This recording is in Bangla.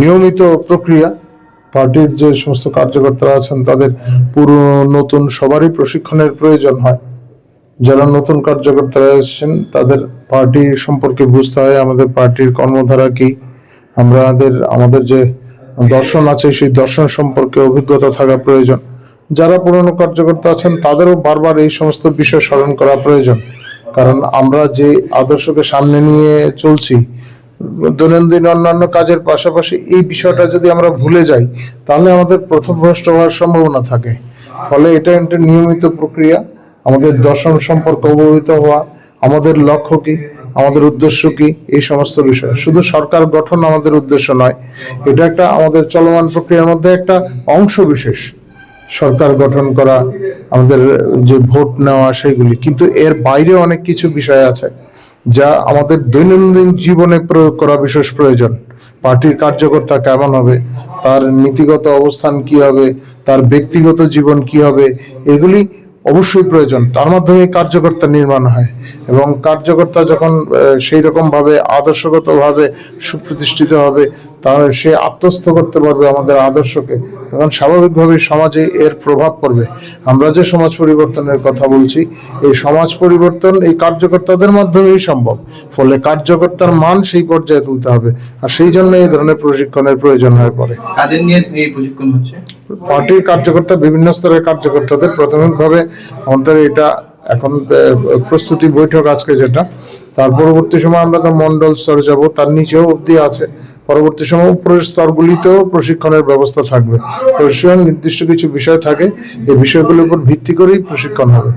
নিয়মিত প্রক্রিয়া, পার্টির যে সমস্ত কার্যকর্তারা আছেন, তাদের পুরো নতুন সবারই প্রশিক্ষণের প্রয়োজন হয়। যারা নতুন কার্যকর্তারা এসেছেন, তাদের পার্টি সম্পর্কে বুঝতে হয়, আমাদের পার্টির কর্মধারা কি। আমাদের আমাদের যে দর্শন আছে, সেই দর্শন সম্পর্কে অভিজ্ঞতা থাকা প্রয়োজন। যারা পুরনো কার্যকর্তা আছেন, তাদেরও বারবার এই সমস্ত বিষয় স্মরণ করা প্রয়োজন। কারণ আমরা যে আদর্শকে সামনে নিয়ে চলছি দৈনন্দিন অন্যান্য কাজের পাশাপাশি এই বিষয়টা যদি আমরা ভুলে যাই, তাহলে আমাদের প্রথম ভ্রষ্ট হওয়ার সম্ভাবনা থাকে। ফলে এটা একটা নিয়মিত প্রক্রিয়া। আমাদের দর্শন সম্পর্কে অবহিত হওয়া, আমাদের লক্ষ্য কি, আমাদের উদ্দেশ্য কি, এই সমস্ত বিষয়। শুধু সরকার গঠন আমাদের উদ্দেশ্য নয়, এটা একটা আমাদের চলমান প্রক্রিয়ার মধ্যে একটা অংশ বিশেষ। সরকার গঠন করা, আমাদের যে ভোট নেওয়া সেগুলি কিন্তু এর বাইরে অনেক কিছু বিষয় আছে। যা আমাদের দৈনন্দিন জীবনে প্রয়োগ করা বিশেষ প্রয়োজন। পার্টির কার্যকর্তা কেমন হবে? তার নীতিগত অবস্থান কি হবে? তার ব্যক্তিগত জীবন কি হবে? এগুলি অবশ্যই প্রয়োজন। তার মাধ্যমে কার্যকর্তা নির্মাণ হয় এবং কার্যকর্তা যখন সেই রকম ভাবে আদর্শগত ভাবে সুপ্রতিষ্ঠিত হবে তাহলে সে আত্মস্থ করতে পারবে আমাদের আদর্শকে। তখন স্বাভাবিকভাবে সমাজে এর প্রভাব পড়বে। আমরা যে সমাজ পরিবর্তনের কথা বলছি এই সমাজ পরিবর্তন এই কার্যকর্তাদের মাধ্যমেই সম্ভব। ফলে কার্যকর্তার মান সেই পর্যায়ে তুলতে হবে আর সেই জন্য এই ধরনের প্রশিক্ষণের প্রয়োজন হয়ে পড়ে। কাদের নিয়ে এই প্রশিক্ষণ হচ্ছে? পার্টির কার্যকর্তা বিভিন্ন স্তরের কার্যকর্তাদের প্রাথমিকভাবে আমাদের এটা এখন প্রস্তুতি বৈঠক আজকে যেটা। তার পরবর্তী সময় আমরা তো মন্ডল স্তরে যাব তার নিচেও অবধি আছে। পরবর্তী সময় উপরের স্তরগুলিতেও প্রশিক্ষণের ব্যবস্থা থাকবে। প্রশিক্ষণ নির্দিষ্ট কিছু বিষয় থাকে। এই বিষয়গুলোর উপর ভিত্তি করেই প্রশিক্ষণ হবে।